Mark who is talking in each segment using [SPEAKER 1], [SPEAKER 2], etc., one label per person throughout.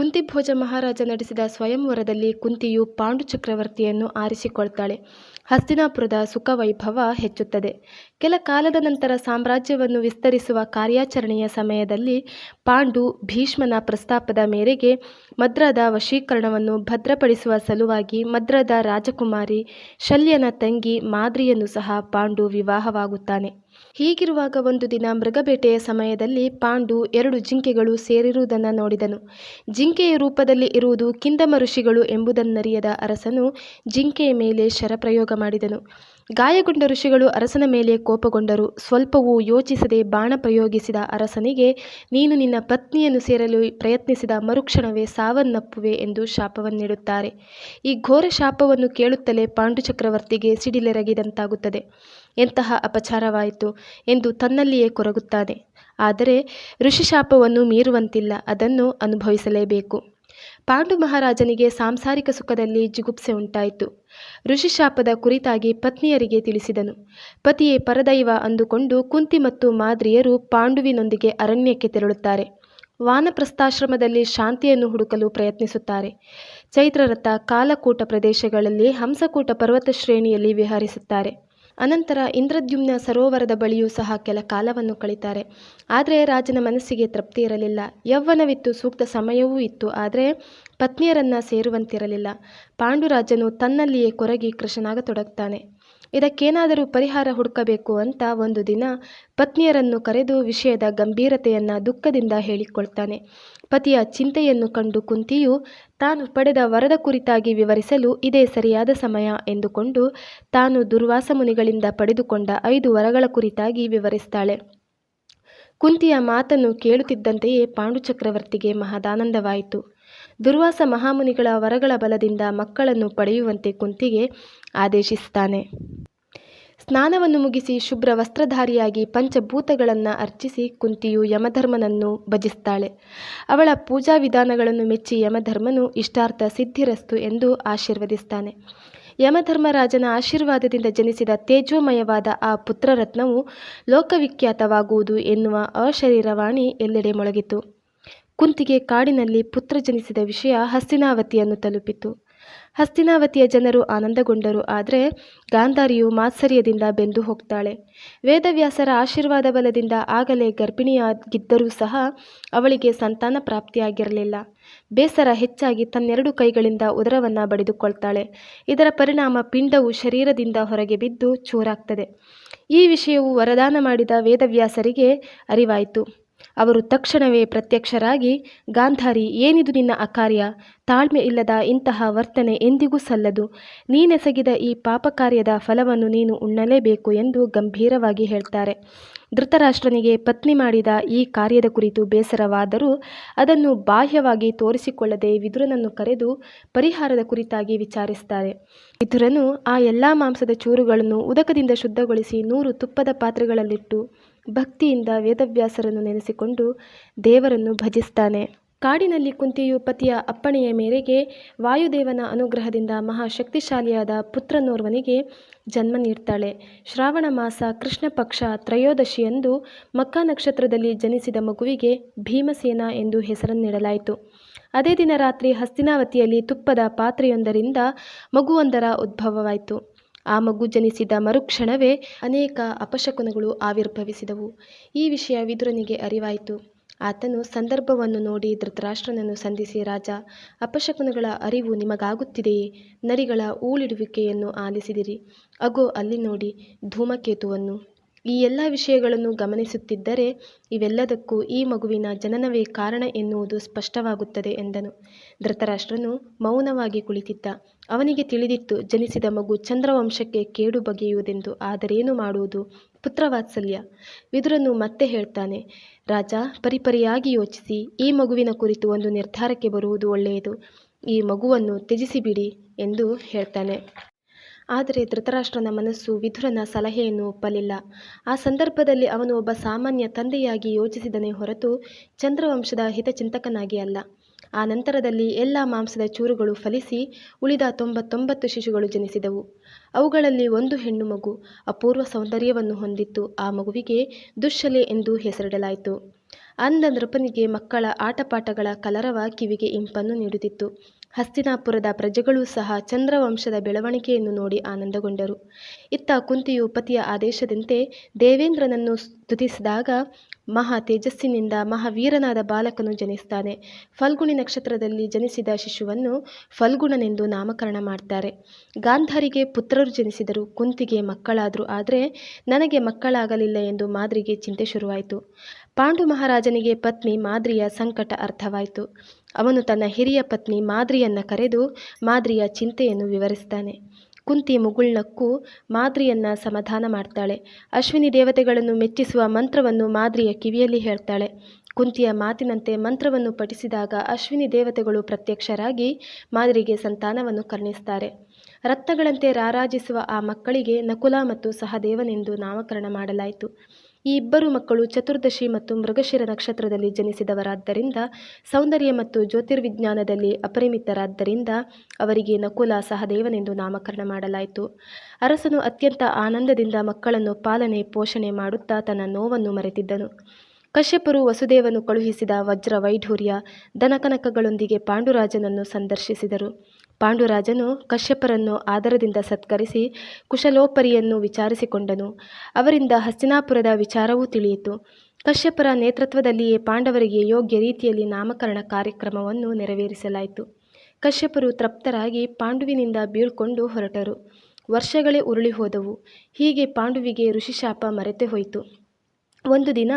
[SPEAKER 1] ಕುಂತಿಭೋಜ ಮಹಾರಾಜ ನಡೆಸಿದ ಸ್ವಯಂವರದಲ್ಲಿ ಕುಂತಿಯು ಪಾಂಡು ಚಕ್ರವರ್ತಿಯನ್ನು ಆರಿಸಿಕೊಳ್ತಾಳೆ. ಹಸ್ತಿನಾಪುರದ ಸುಖ ವೈಭವ ಹೆಚ್ಚುತ್ತದೆ. ಕೆಲ ಕಾಲದ ನಂತರ ಸಾಮ್ರಾಜ್ಯವನ್ನು ವಿಸ್ತರಿಸುವ ಕಾರ್ಯಾಚರಣೆಯ ಸಮಯದಲ್ಲಿ ಪಾಂಡು ಭೀಷ್ಮನ ಪ್ರಸ್ತಾಪದ ಮೇರೆಗೆ ಮದ್ರದ ವಶೀಕರಣವನ್ನು ಭದ್ರಪಡಿಸುವ ಸಲುವಾಗಿ ಮದ್ರದ ರಾಜಕುಮಾರಿ ಶಲ್ಯನ ತಂಗಿ ಮಾದ್ರಿಯನ್ನು ಸಹ ಪಾಂಡು ವಿವಾಹವಾಗುತ್ತಾನೆ. ಹೀಗಿರುವಾಗ ಒಂದು ದಿನ ಮೃಗಬೇಟೆಯ ಸಮಯದಲ್ಲಿ ಪಾಂಡು ಎರಡು ಜಿಂಕೆಗಳು ಸೇರಿರುವುದನ್ನು ನೋಡಿದನು. ಜಿಂಕೆಯ ರೂಪದಲ್ಲಿ ಇರುವುದು ಕಿಂದಮ ಋಷಿಗಳು ಎಂಬುದನ್ನರಿಯದ ಅರಸನು ಜಿಂಕೆಯ ಮೇಲೆ ಶರಪ್ರಯೋಗ ಮಾಡಿದನು. ಗಾಯಗೊಂಡ ಋಷಿಗಳು ಅರಸನ ಮೇಲೆ ಕೋಪಗೊಂಡರು. ಸ್ವಲ್ಪವೂ ಯೋಚಿಸದೆ ಬಾಣ ಪ್ರಯೋಗಿಸಿದ ಅರಸನಿಗೆ, ನೀನು ನಿನ್ನ ಪತ್ನಿಯನ್ನು ಸೇರಲು ಪ್ರಯತ್ನಿಸಿದ ಮರುಕ್ಷಣವೇ ಸಾವನ್ನಪ್ಪುವೆ ಎಂದು ಶಾಪವನ್ನಿಡುತ್ತಾರೆ ಈ ಘೋರ ಶಾಪವನ್ನು ಕೇಳುತ್ತಲೇ ಪಾಂಡು ಚಕ್ರವರ್ತಿಗೆ ಸಿಡಿಲೆರಗಿದಂತಾಗುತ್ತದೆ. ಎಂತಹ ಅಪಚಾರವಾಯಿತು ಎಂದು ತನ್ನಲ್ಲಿಯೇ ಕೊರಗುತ್ತಾನೆ ಆದರೆ ಋಷಿಶಾಪವನ್ನು ಮೀರುವಂತಿಲ್ಲ, ಅದನ್ನು ಅನುಭವಿಸಲೇಬೇಕು. ಪಾಂಡು ಮಹಾರಾಜನಿಗೆ ಸಾಂಸಾರಿಕ ಸುಖದಲ್ಲಿ ಜಿಗುಪ್ಸೆ ಉಂಟಾಯಿತು. ಋಷಿಶಾಪದ ಕುರಿತಾಗಿ ಪತ್ನಿಯರಿಗೆ ತಿಳಿಸಿದನು. ಪತಿಯೇ ಪರದೈವ ಅಂದುಕೊಂಡು ಕುಂತಿ ಮತ್ತು ಮಾದ್ರಿಯರು ಪಾಂಡುವಿನೊಂದಿಗೆ ಅರಣ್ಯಕ್ಕೆ ತೆರಳುತ್ತಾರೆ. ವಾನಪ್ರಸ್ಥಾಶ್ರಮದಲ್ಲಿ ಶಾಂತಿಯನ್ನು ಹುಡುಕಲು ಪ್ರಯತ್ನಿಸುತ್ತಾರೆ. ಚೈತ್ರರಥ ಕಾಲಕೂಟ ಪ್ರದೇಶಗಳಲ್ಲಿ ಹಂಸಕೂಟ ಪರ್ವತ ಶ್ರೇಣಿಯಲ್ಲಿ ವಿಹರಿಸುತ್ತಾರೆ. ಅನಂತರ ಇಂದ್ರದ್ಯುಮ್ನ ಸರೋವರದ ಬಳಿಯೂ ಸಹ ಕೆಲ ಕಾಲವನ್ನು ಕಳೀತಾರೆ. ಆದರೆ ರಾಜನ ಮನಸ್ಸಿಗೆ ತೃಪ್ತಿ ಇರಲಿಲ್ಲ. ಯೌವನವಿತ್ತು ಸೂಕ್ತ ಸಮಯವೂ ಇತ್ತು. ಆದರೆ ಪತ್ನಿಯರನ್ನು ಸೇರುವಂತಿರಲಿಲ್ಲ. ಪಾಂಡುರಾಜನು ತನ್ನಲ್ಲಿಯೇ ಕೊರಗಿ ಕೃಶನಾಗತೊಡಗ್ತಾನೆ ಇದಕ್ಕೇನಾದರೂ ಪರಿಹಾರ ಹುಡುಕಬೇಕು ಅಂತ ಒಂದು ದಿನ ಪತ್ನಿಯರನ್ನು ಕರೆದು ವಿಷಯದ ಗಂಭೀರತೆಯನ್ನು ದುಃಖದಿಂದ ಹೇಳಿಕೊಳ್ತಾನೆ. ಪತಿಯ ಚಿಂತೆಯನ್ನು ಕಂಡು ಕುಂತಿಯು ತಾನು ಪಡೆದ ವರದ ಕುರಿತಾಗಿ ವಿವರಿಸಲು ಇದೇ ಸರಿಯಾದ ಸಮಯ ಎಂದುಕೊಂಡು ತಾನು ದುರ್ವಾಸ ಮುನಿಗಳಿಂದ ಪಡೆದುಕೊಂಡ ಐದು ವರಗಳ ಕುರಿತಾಗಿ ವಿವರಿಸ್ತಾಳೆ. ಕುಂತಿಯ ಮಾತನ್ನು ಕೇಳುತ್ತಿದ್ದಂತೆಯೇ ಪಾಂಡು ಚಕ್ರವರ್ತಿಗೆ ಮಹದಾನಂದವಾಯಿತು. ದುರ್ವಾಸ ಮಹಾಮುನಿಗಳ ವರಗಳ ಬಲದಿಂದ ಮಕ್ಕಳನ್ನು ಪಡೆಯುವಂತೆ ಕುಂತಿಗೆ ಆದೇಶಿಸ್ತಾನೆ. ಸ್ನಾನವನ್ನು ಮುಗಿಸಿ ಶುಭ್ರ ವಸ್ತ್ರಧಾರಿಯಾಗಿ ಪಂಚಭೂತಗಳನ್ನು ಅರ್ಚಿಸಿ ಕುಂತಿಯು ಯಮಧರ್ಮನನ್ನು ಭಜಿಸ್ತಾಳೆ. ಅವಳ ಪೂಜಾ ವಿಧಾನಗಳನ್ನು ಮೆಚ್ಚಿ ಯಮಧರ್ಮನು ಇಷ್ಟಾರ್ಥ ಸಿದ್ಧಿರಸ್ತು ಎಂದು ಆಶೀರ್ವದಿಸ್ತಾನೆ. ಯಮಧರ್ಮರಾಜನ ಆಶೀರ್ವಾದದಿಂದ ಜನಿಸಿದ ತೇಜೋಮಯವಾದ ಆ ಪುತ್ರರತ್ನವು ಲೋಕವಿಖ್ಯಾತವಾಗುವುದು ಎನ್ನುವ ಅಶರೀರವಾಣಿ ಎಲ್ಲೆಡೆ ಮೊಳಗಿತು. ಕುಂತಿಗೆ ಕಾಡಿನಲ್ಲಿ ಪುತ್ರ ಜನಿಸಿದ ವಿಷಯ ಹಸ್ತಿನಾವತಿಯನ್ನು ತಲುಪಿತು. ಹಸ್ತಿನಾವತಿಯ ಜನರು ಆನಂದಗೊಂಡರು, ಆದರೆ ಗಾಂಧಾರಿಯು ಮಾತ್ಸರ್ಯದಿಂದ ಬೆಂದು ಹೋಗ್ತಾಳೆ. ವೇದವ್ಯಾಸರ ಆಶೀರ್ವಾದ ಬಲದಿಂದ ಆಗಲೇ ಗರ್ಭಿಣಿಯಾಗಿದ್ದರೂ ಸಹ ಅವಳಿಗೆ ಸಂತಾನ ಪ್ರಾಪ್ತಿಯಾಗಿರಲಿಲ್ಲ. ಬೇಸರ ಹೆಚ್ಚಾಗಿ ತನ್ನೆರಡು ಕೈಗಳಿಂದ ಉದರವನ್ನು ಬಡಿದುಕೊಳ್ತಾಳೆ. ಇದರ ಪರಿಣಾಮ ಪಿಂಡವು ಶರೀರದಿಂದ ಹೊರಗೆ ಬಿದ್ದು ಚೂರಾಗ್ತದೆ. ಈ ವಿಷಯವು ವರದಾನ ಮಾಡಿದ ವೇದವ್ಯಾಸರಿಗೆ ಅರಿವಾಯಿತು. ಅವರು ತಕ್ಷಣವೇ ಪ್ರತ್ಯಕ್ಷರಾಗಿ, ಗಾಂಧಾರಿ, ಏನಿದು ನಿನ್ನ ಅಕಾರ್ಯ? ತಾಳ್ಮೆ ಇಲ್ಲದ ಇಂತಹ ವರ್ತನೆ ಎಂದಿಗೂ ಸಲ್ಲದು. ನೀನೆಸಗಿದ ಈ ಪಾಪ ಕಾರ್ಯದ ಫಲವನ್ನು ನೀನು ಉಣ್ಣಲೇಬೇಕು ಎಂದು ಗಂಭೀರವಾಗಿ ಹೇಳ್ತಾರೆ. ಧೃತರಾಷ್ಟ್ರನಿಗೆ ಪತ್ನಿ ಮಾಡಿದ ಈ ಕಾರ್ಯದ ಕುರಿತು ಬೇಸರವಾದರೂ ಅದನ್ನು ಬಾಹ್ಯವಾಗಿ ತೋರಿಸಿಕೊಳ್ಳದೆ ವಿದುರನನ್ನು ಕರೆದು ಪರಿಹಾರದ ಕುರಿತಾಗಿ ವಿಚಾರಿಸ್ತಾರೆ. ವಿದುರನು ಆ ಎಲ್ಲ ಮಾಂಸದ ಚೂರುಗಳನ್ನು ಉದಕದಿಂದ ಶುದ್ಧಗೊಳಿಸಿ ನೂರು ತುಪ್ಪದ ಪಾತ್ರೆಗಳಲ್ಲಿಟ್ಟು ಭಕ್ತಿಯಿಂದ ವೇದವ್ಯಾಸರನ್ನು ನೆನೆಸಿಕೊಂಡು ದೇವರನ್ನು ಭಜಿಸ್ತಾನೆ. ಕಾಡಿನಲ್ಲಿ ಕುಂತಿಯು ಪತಿಯ ಅಪ್ಪಣೆಯ ಮೇರೆಗೆ ವಾಯುದೇವನ ಅನುಗ್ರಹದಿಂದ ಮಹಾಶಕ್ತಿಶಾಲಿಯಾದ ಪುತ್ರನೋರ್ವನಿಗೆ ಜನ್ಮ ನೀಡ್ತಾಳೆ. ಶ್ರಾವಣ ಮಾಸ ಕೃಷ್ಣ ಪಕ್ಷ ತ್ರಯೋದಶಿಯಂದು ಮಕ್ಕಾ ನಕ್ಷತ್ರದಲ್ಲಿ ಜನಿಸಿದ ಮಗುವಿಗೆ ಭೀಮಸೇನ ಎಂದು ಹೆಸರನ್ನಿಡಲಾಯಿತು. ಅದೇ ದಿನ ರಾತ್ರಿ ಹಸ್ತಿನಾವತಿಯಲ್ಲಿ ತುಪ್ಪದ ಪಾತ್ರೆಯೊಂದರಿಂದ ಮಗುವೊಂದರ ಉದ್ಭವವಾಯಿತು. ಆ ಮಗು ಜನಿಸಿದ ಮರುಕ್ಷಣವೇ ಅನೇಕ ಅಪಶಕುನಗಳು ಆವಿರ್ಭವಿಸಿದವು. ಈ ವಿಷಯ ವಿದುರನಿಗೆ ಅರಿವಾಯಿತು. ಆತನು ಸಂದರ್ಭವನ್ನು ನೋಡಿ ಧೃತರಾಷ್ಟ್ರನನ್ನು ಸಂಧಿಸಿ, ರಾಜ, ಅಪಶಕುನಗಳ ಅರಿವು ನಿಮಗಾಗುತ್ತಿದೆಯೇ? ನರಿಗಳ ಊಳಿಡುವಿಕೆಯನ್ನು ಆಲಿಸಿದಿರಿ. ಅಗೋ, ಅಲ್ಲಿ ನೋಡಿ ಧೂಮಕೇತುವನ್ನು. ಈ ಎಲ್ಲ ವಿಷಯಗಳನ್ನು ಗಮನಿಸುತ್ತಿದ್ದರೆ ಇವೆಲ್ಲದಕ್ಕೂ ಈ ಮಗುವಿನ ಜನನವೇ ಕಾರಣ ಎನ್ನುವುದು ಸ್ಪಷ್ಟವಾಗುತ್ತದೆ ಎಂದನು. ಧೃತರಾಷ್ಟ್ರನು ಮೌನವಾಗಿ ಕುಳಿತಿದ್ದ. ಅವನಿಗೆ ತಿಳಿದಿತ್ತು, ಜನಿಸಿದ ಮಗು ಚಂದ್ರವಂಶಕ್ಕೆ ಕೇಡು ಬಗೆಯುವುದೆಂದು, ಆದರೇನು ಮಾಡುವುದು? ಪುತ್ರವಾತ್ಸಲ್ಯ ವಿದುರನು ಮತ್ತೆ ಹೇಳ್ತಾನೆ, ರಾಜ, ಪರಿಪರಿಯಾಗಿ ಯೋಚಿಸಿ, ಈ ಮಗುವಿನ ಕುರಿತು ಒಂದು ನಿರ್ಧಾರಕ್ಕೆ ಬರುವುದು ಒಳ್ಳೆಯದು. ಈ ಮಗುವನ್ನು ತ್ಯಜಿಸಿಬಿಡಿ ಎಂದು ಹೇಳ್ತಾನೆ. ಆದರೆ ಧೃತರಾಷ್ಟ್ರನ ಮನಸ್ಸು ವಿಧುರನ ಸಲಹೆಯನ್ನು ಒಪ್ಪಲಿಲ್ಲ. ಆ ಸಂದರ್ಭದಲ್ಲಿ ಅವನು ಒಬ್ಬ ಸಾಮಾನ್ಯ ತಂದೆಯಾಗಿ ಯೋಚಿಸಿದನೇ ಹೊರತು ಚಂದ್ರವಂಶದ ಹಿತಚಿಂತಕನಾಗಿ ಅಲ್ಲ. ಆ ನಂತರದಲ್ಲಿ ಎಲ್ಲ ಮಾಂಸದ ಚೂರುಗಳು ಫಲಿಸಿ ಉಳಿದ ತೊಂಬತ್ತೊಂಬತ್ತು ಶಿಶುಗಳು ಜನಿಸಿದವು. ಅವುಗಳಲ್ಲಿ ಒಂದು ಹೆಣ್ಣು ಮಗು, ಅಪೂರ್ವ ಸೌಂದರ್ಯವನ್ನು ಹೊಂದಿತ್ತು. ಆ ಮಗುವಿಗೆ ದುಶ್ಶಲೆ ಎಂದು ಹೆಸರಿಡಲಾಯಿತು. ಅಂದ ನೃಪನಿಗೆ ಮಕ್ಕಳ ಆಟಪಾಠಗಳ ಕಲರವ ಕಿವಿಗೆ ಇಂಪನ್ನು ನೀಡುತ್ತಿತ್ತು. ಹಸ್ತಿನಾಪುರದ ಪ್ರಜೆಗಳೂ ಸಹ ಚಂದ್ರವಂಶದ ಬೆಳವಣಿಗೆಯನ್ನು ನೋಡಿ ಆನಂದಗೊಂಡರು. ಇತ್ತ ಕುಂತಿಯು ಪತಿಯ ಆದೇಶದಂತೆ ದೇವೇಂದ್ರನನ್ನು ಸ್ತುತಿಸಿದಾಗ ಮಹಾ ತೇಜಸ್ಸಿನಿಂದ ಮಹಾವೀರನಾದ ಬಾಲಕನು ಜನಿಸ್ತಾನೆ. ಫಲ್ಗುಣಿ ನಕ್ಷತ್ರದಲ್ಲಿ ಜನಿಸಿದ ಶಿಶುವನ್ನು ಫಲ್ಗುಣನೆಂದು ನಾಮಕರಣ ಮಾಡ್ತಾರೆ. ಗಾಂಧಾರಿಗೆ ಪುತ್ರರು ಜನಿಸಿದರು. ಕುಂತಿಗೆ ಮಕ್ಕಳಾದರು ಆದರೆ ನನಗೆ ಮಕ್ಕಳಾಗಲಿಲ್ಲ ಎಂದು ಮಾದ್ರಿಗೆ ಚಿಂತೆ ಶುರುವಾಯಿತು. ಪಾಂಡು ಮಹಾರಾಜನಿಗೆ ಪತ್ನಿ ಮಾದ್ರಿಯ ಸಂಕಟ ಅರ್ಥವಾಯಿತು. ಅವನು ತನ್ನ ಹಿರಿಯ ಪತ್ನಿ ಮಾದ್ರಿಯನ್ನ ಕರೆದು ಮಾದ್ರಿಯ ಚಿಂತೆಯನ್ನು ವಿವರಿಸ್ತಾನೆ. ಕುಂತಿ ಮುಗುಳ್ನಕ್ಕೂ ಮಾದ್ರಿಯನ್ನ ಸಮಾಧಾನ ಮಾಡ್ತಾಳೆ. ಅಶ್ವಿನಿ ದೇವತೆಗಳನ್ನು ಮೆಚ್ಚಿಸುವ ಮಂತ್ರವನ್ನು ಮಾದ್ರಿಯ ಕಿವಿಯಲ್ಲಿ ಹೇಳ್ತಾಳೆ. ಕುಂತಿಯ ಮಾತಿನಂತೆ ಮಂತ್ರವನ್ನು ಪಠಿಸಿದಾಗ ಅಶ್ವಿನಿ ದೇವತೆಗಳು ಪ್ರತ್ಯಕ್ಷರಾಗಿ ಮಾದ್ರಿಗೆ ಸಂತಾನವನ್ನು ಕರ್ಣಿಸ್ತಾರೆ. ರತ್ನಗಳಂತೆ ರಾರಾಜಿಸುವ ಆ ಮಕ್ಕಳಿಗೆ ನಕುಲ ಮತ್ತು ಸಹದೇವನೆಂದು ನಾಮಕರಣ ಮಾಡಲಾಯಿತು. ಈ ಇಬ್ಬರು ಮಕ್ಕಳು ಚತುರ್ದಶಿ ಮತ್ತು ಮೃಗಶಿರ ನಕ್ಷತ್ರದಲ್ಲಿ ಜನಿಸಿದವರಾದ್ದರಿಂದ, ಸೌಂದರ್ಯ ಮತ್ತು ಜ್ಯೋತಿರ್ವಿಜ್ಞಾನದಲ್ಲಿ ಅಪರಿಮಿತರಾದ್ದರಿಂದ ಅವರಿಗೆ ನಕುಲ ಸಹದೇವನೆಂದು ನಾಮಕರಣ ಮಾಡಲಾಯಿತು. ಅರಸನು ಅತ್ಯಂತ ಆನಂದದಿಂದ ಮಕ್ಕಳನ್ನು ಪಾಲನೆ, ಪೋಷಣೆ ಮಾಡುತ್ತಾ ತನ್ನ ನೋವನ್ನು ಮರೆತಿದ್ದನು. ಕಶ್ಯಪರು ವಸುದೇವನು ಕಳುಹಿಸಿದ ವಜ್ರ ವೈಢೂರ್ಯ, ದನಕನಕಗಳೊಂದಿಗೆ ಪಾಂಡುರಾಜನನ್ನು ಸಂದರ್ಶಿಸಿದರು. ಪಾಂಡುರಾಜನು ಕಶ್ಯಪರನ್ನು ಆದರದಿಂದ ಸತ್ಕರಿಸಿ ಕುಶಲೋಪರಿಯನ್ನು ವಿಚಾರಿಸಿಕೊಂಡನು. ಅವರಿಂದ ಹಸ್ತಿನಾಪುರದ ವಿಚಾರವೂ ತಿಳಿಯಿತು. ಕಶ್ಯಪರ ನೇತೃತ್ವದಲ್ಲಿಯೇ ಪಾಂಡವರಿಗೆ ಯೋಗ್ಯ ರೀತಿಯಲ್ಲಿ ನಾಮಕರಣ ಕಾರ್ಯಕ್ರಮವನ್ನು ನೆರವೇರಿಸಲಾಯಿತು. ಕಶ್ಯಪರು ತೃಪ್ತರಾಗಿ ಪಾಂಡುವಿನಿಂದ ಬೀಳ್ಕೊಂಡು ಹೊರಟರು. ವರ್ಷಗಳೇ ಉರುಳಿ ಹೋದವು. ಹೀಗೆ ಪಾಂಡುವಿಗೆ ಋಷಿಶಾಪ ಮರೆತೇ ಹೋಯಿತು. ಒಂದು ದಿನ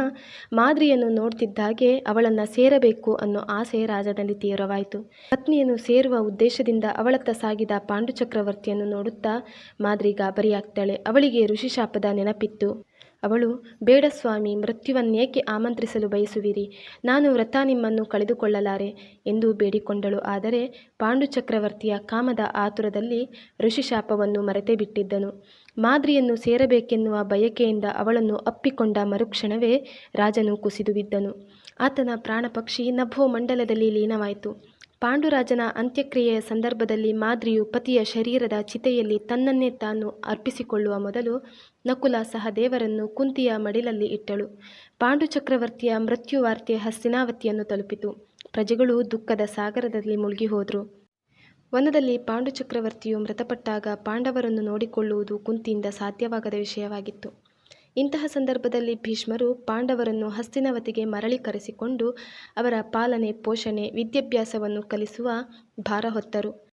[SPEAKER 1] ಮಾದ್ರಿಯನ್ನು ನೋಡ್ತಿದ್ದಾಗೆ ಅವಳನ್ನು ಸೇರಬೇಕು ಅನ್ನೋ ಆಸೆ ರಾಜನಲ್ಲಿ ತೀವ್ರವಾಯಿತು. ಪತ್ನಿಯನ್ನು ಸೇರುವ ಉದ್ದೇಶದಿಂದ ಅವಳತ್ತ ಸಾಗಿದ ಪಾಂಡು ಚಕ್ರವರ್ತಿಯನ್ನು ನೋಡುತ್ತಾ ಮಾದ್ರಿ ಗಾಬರಿಯಾಗ್ತಾಳೆ. ಅವಳಿಗೆ ಋಷಿಶಾಪದ ನೆನಪಿತ್ತು. ಅವಳು, ಬೇಡ ಸ್ವಾಮಿ ಮೃತ್ಯುವನ್ನೇಕೆ ಆಮಂತ್ರಿಸಲು ಬಯಸುವಿರಿ? ನಾನು ವ್ರತ ನಿಮ್ಮನ್ನು ಕಳೆದುಕೊಳ್ಳಲಾರೆ ಎಂದು ಬೇಡಿಕೊಂಡಳು. ಆದರೆ ಪಾಂಡು ಚಕ್ರವರ್ತಿಯ ಕಾಮದ ಆತುರದಲ್ಲಿ ಋಷಿಶಾಪವನ್ನು ಮರೆತೇ ಬಿಟ್ಟಿದ್ದನು ಮಾದ್ರಿಯನ್ನು ಸೇರಬೇಕೆನ್ನುವ ಬಯಕೆಯಿಂದ ಅವಳನ್ನು ಅಪ್ಪಿಕೊಂಡ ಮರುಕ್ಷಣವೇ ರಾಜನು ಕುಸಿದು ಬಿದ್ದನು. ಆತನ ಪ್ರಾಣಪಕ್ಷಿ ನಭೋ ಮಂಡಲದಲ್ಲಿ ಲೀನವಾಯಿತು. ಪಾಂಡುರಾಜನ ಅಂತ್ಯಕ್ರಿಯೆಯ ಸಂದರ್ಭದಲ್ಲಿ ಮಾದ್ರಿಯು ಪತಿಯ ಶರೀರದ ಚಿತೆಯಲ್ಲಿ ತನ್ನನ್ನೇ ತಾನು ಅರ್ಪಿಸಿಕೊಳ್ಳುವ ಮೊದಲು ನಕುಲ ಸಹದೇವರನ್ನು ಕುಂತಿಯ ಮಡಿಲಲ್ಲಿ ಇಟ್ಟಳು. ಪಾಂಡು ಚಕ್ರವರ್ತಿಯ ಮೃತ್ಯುವಾರ್ತೆ ಹಸ್ತಿನಾವತಿಯನ್ನು ತಲುಪಿತು. ಪ್ರಜೆಗಳು ದುಃಖದ ಸಾಗರದಲ್ಲಿ ಮುಳುಗಿ ಹೋದರು. ವನದಲ್ಲಿ ಪಾಂಡು ಚಕ್ರವರ್ತಿಯು ಮೃತಪಟ್ಟಾಗ ಪಾಂಡವರನ್ನು ನೋಡಿಕೊಳ್ಳುವುದು ಕುಂತಿಯಿಂದ ಸಾಧ್ಯವಾಗದ ವಿಷಯವಾಗಿತ್ತು. ಇಂತಹ ಸಂದರ್ಭದಲ್ಲಿ ಭೀಷ್ಮರು ಪಾಂಡವರನ್ನು ಹಸ್ತಿನವತಿಗೆ ಮರಳಿ ಕರೆಸಿಕೊಂಡು ಅವರ ಪಾಲನೆ ಪೋಷಣೆ ವಿದ್ಯಾಭ್ಯಾಸವನ್ನು ಕಲಿಸುವ ಭಾರ ಹೊತ್ತರು.